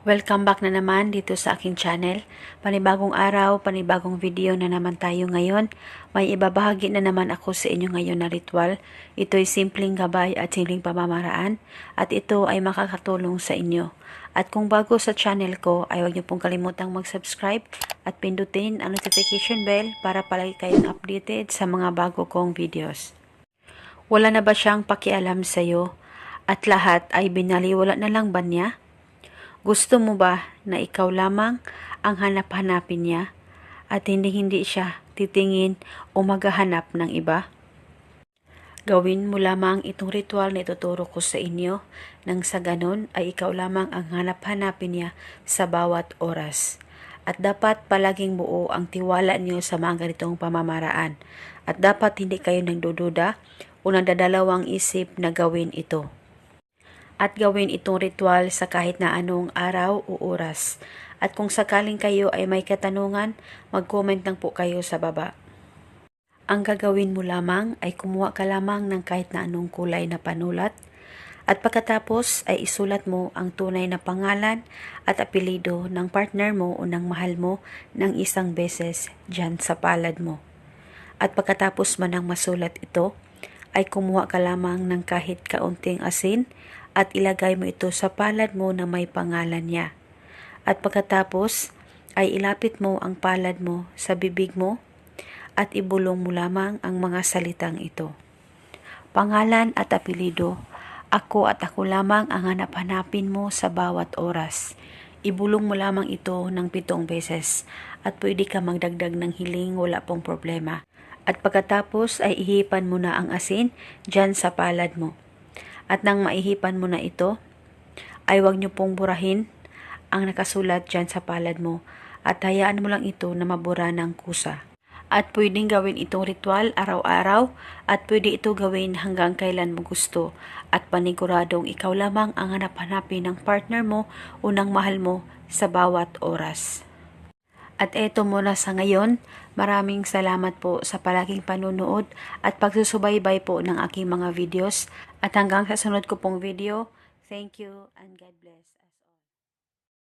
Welcome back na naman dito sa aking channel. Panibagong araw, panibagong video na naman tayo ngayon. May ibabahagi na naman ako sa inyo ngayon na ritual. Ito'y simpleng gabay at simpleng pamamaraan at ito ay makakatulong sa inyo. At kung bago sa channel ko, ay huwag niyo pong kalimutang mag-subscribe at pindutin ang notification bell para palagi kayong updated sa mga bago kong videos. Wala na ba siyang pakialam sa'yo at lahat ay binaliwala na lang ba niya? Gusto mo ba na ikaw lamang ang hanap-hanapin niya at hindi-hindi siya titingin o maghahanap ng iba? Gawin mo lamang itong ritual na ituturo ko sa inyo nang sa ganon ay ikaw lamang ang hanap-hanapin niya sa bawat oras. At dapat palaging buo ang tiwala niyo sa mga ganitong pamamaraan. At dapat hindi kayo nagdududa o nagdadalawang isip na gawin ito at gawin itong ritual sa kahit na anong araw o oras. At kung sakaling kayo ay may katanungan, mag-comment lang po kayo sa baba. Ang gagawin mo lamang ay kumuha ka lamang ng kahit na anong kulay na panulat at pagkatapos ay isulat mo ang tunay na pangalan at apelido ng partner mo o ng mahal mo ng isang beses dyan sa palad mo. At pagkatapos man ang masulat ito, ay kumuha ka lamang ng kahit kaunting asin at ilagay mo ito sa palad mo na may pangalan niya. At pagkatapos ay ilapit mo ang palad mo sa bibig mo at ibulong mo lamang ang mga salitang ito. Pangalan at apelido, ako at ako lamang ang hanap-hanapin mo sa bawat oras. Ibulong mo lamang ito ng pitong beses at pwede ka magdagdag ng hiling wala pong problema. At pagkatapos ay ihipan mo na ang asin dyan sa palad mo. At nang maihipan mo na ito, ay huwag niyo pong burahin ang nakasulat dyan sa palad mo at hayaan mo lang ito na mabura ng kusa. At pwedeng gawin itong ritual araw-araw at pwede ito gawin hanggang kailan mo gusto at paniguradong ikaw lamang ang hanap-hanapin ng partner mo o ng mahal mo sa bawat oras. At eto muna sa ngayon, maraming salamat po sa palaging panunood at pagsusubaybay po ng aking mga videos. At hanggang sa sunod ko pong video, thank you and God bless.